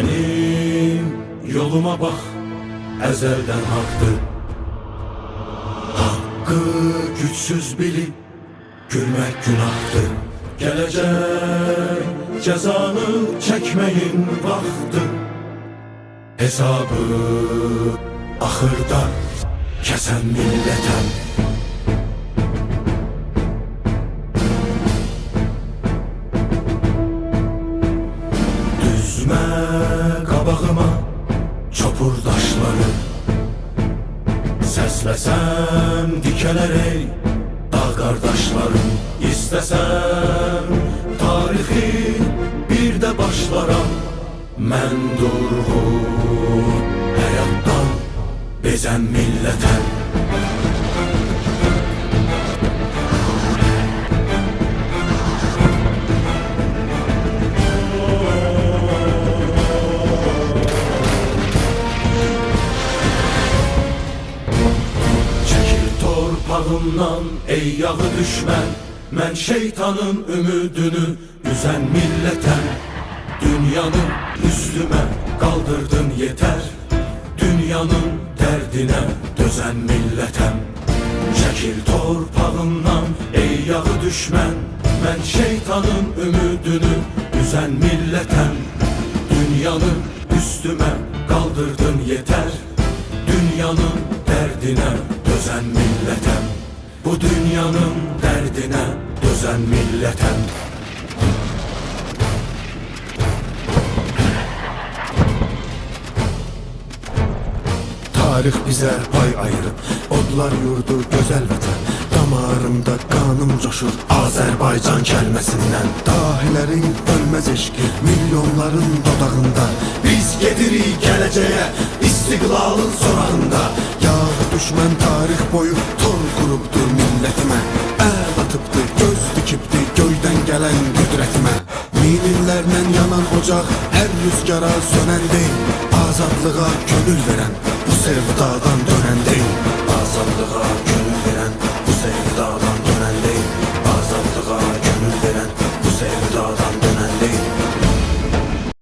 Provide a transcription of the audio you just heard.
Benim yoluma bak ezelden haktır Hakkı güçsüz bilip gülmek günahtır Gelecek cezanı çekmeyin vakti Hesabı ahırda kesen milletem Düzme qabağıma çopur daşları Səsləsəm dikələr ey dağ qardaşlarım İstəsəm tarixi bir də başlaram Mən durğun həyatdan bezən millətəm torpağımdan ey yağı düşmən Mən şeytanın ümidini üzən millətəm Dünyanı üstümə qaldırdın yetər Dünyanın dərdinə dözən millətəm Çəkil torpağımdan ey yağı düşmən Mən şeytanın ümidini üzən millətəm Dünyanı üstümə qaldırdın yetər Dünyanın dərdinə dözən millətəm Bu dünyanın dərdinə dözən millətəm Tarix bizə pay ayırıb Odlar yurdu gözəl vətən Damarımda qanım coşur Azərbaycan kəlməsindən Dahilərin ölməz eşqi Milyonların dodağında. Biz gedirik gələcəyə İstiqlalın sorağında düşmən tarix boyu Tor qurubdur millətimə Əl atıbdır, göz dikibdir Göydən gələn qüdrətimə Minillərlə yanan ocaq Hər rüzgara sönən deyil Azadlığa könül verən Bu sevdadan dönən deyil